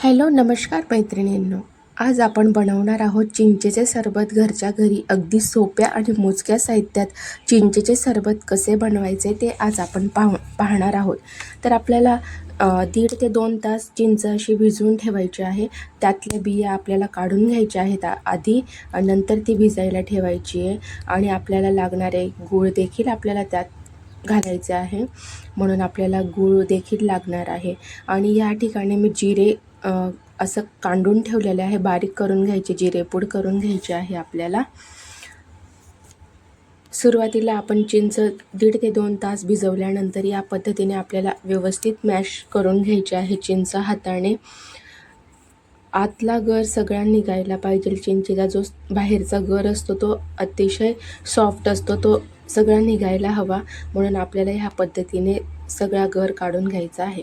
Hello नमस्कार मैत्रिणींनो. आज आपण बनवणार आहोत चिंचेचे सरबत घरच्या घरी अगदी सोप्या आणि मोजक्या साहित्यात चिंचेचे सरबत कसे बनवायचे ते आज आपण पाह पाहणार आहोत. तर आपल्याला दीड ते दोन तास चिंच अशी भिजवून ठेवायची आहे. त्यातल्या बिया आपल्याला काढून घ्यायच्या आहेत. आधी नंतर ती भिजायला ठेवायची आहे. आणि आपल्याला लागणारे गूळ देखील आपल्याला त्यात घालायचे आहे. म्हणून आपल्याला गूळ देखील लागणार आहे. आणि या ठिकाणी मी जिरे असं कांडून ठेवलेलं आहे बारीक करून घ्यायचे जिरेपूड करून घ्यायची आहे आपल्याला. सुरुवातीला आपण चिंच दीड ते दोन तास भिजवल्यानंतर या पद्धतीने आपल्याला व्यवस्थित मॅश करून घ्यायचे आहे चिंच हाताने. आतला गर सगळा निघायला पाहिजे. चिंचेचा जो बाहेरचा गर असतो तो अतिशय सॉफ्ट असतो तो सगळा निघायला हवा. म्हणून आपल्याला ह्या पद्धतीने सगळा गर काढून घ्यायचा आहे.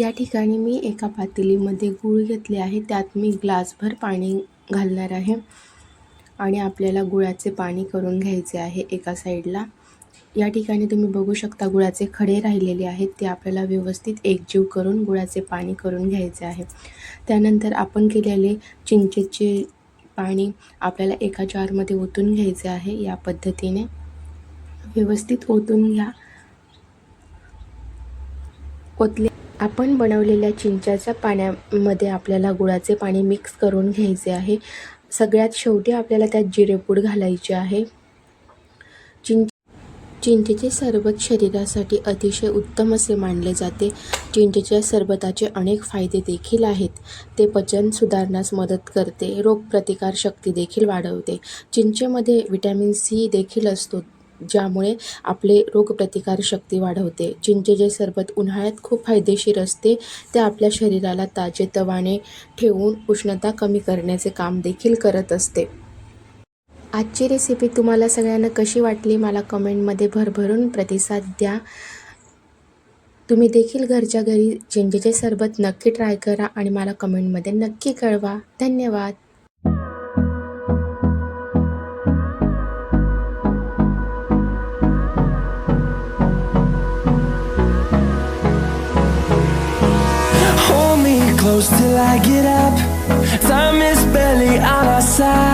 या ठिकाणी मी एका पातेलीमध्ये गूळ घेतले आहे. त्यात मी ग्लासभर पाणी घालणार आहे आणि आपल्याला गुळाचे पाणी करून घ्यायचे आहे एका साईडला. या ठिकाणी तुम्ही बघू शकता गुळाचे खडे राहिलेले आहेत. ते आपल्याला व्यवस्थित एकजीव करून गुळाचे पाणी करून घ्यायचे आहे. त्यानंतर आपण केलेले चिंचेचे पाणी आपल्याला एका जारमध्ये ओतून घ्यायचे आहे. या पद्धतीने व्यवस्थित ओतून घ्या. ओतले आपण बनवलेल्या चिंचाच्या पाण्यामध्ये आपल्याला गुळाचे पाणी मिक्स करून घ्यायचे आहे. सगळ्यात शेवटी आपल्याला त्यात जिरेपूड घालायचे आहे. चिंच चिंचेचे सरबत शरीरासाठी अतिशय उत्तम असे मानले जाते. चिंचेच्या सरबताचे अनेक फायदे देखील आहेत. ते पचन सुधारण्यास मदत करते. रोगप्रतिकार शक्ती देखील वाढवते. चिंचेमध्ये विटॅमिन सी देखील असतो. ज्यामुळे आपले रोगप्रतिकार शक्ती वाढवते. चिंचेचे सरबत उन्हाळ्यात खूप फायदेशीर असते. ते आपल्या शरीराला ताजेतवाने ठेवून उष्णता कमी करण्याचे काम देखील करत असते. आजची रेसिपी तुम्हाला सगळ्यांना कशी वाटली मला कमेंटमध्ये भरभरून प्रतिसाद द्या. तुम्ही देखील घरच्या घरी चिंचेचे सरबत नक्की ट्राय करा आणि मला कमेंटमध्ये नक्की कळवा. धन्यवाद. I get up. Time is barely on our side.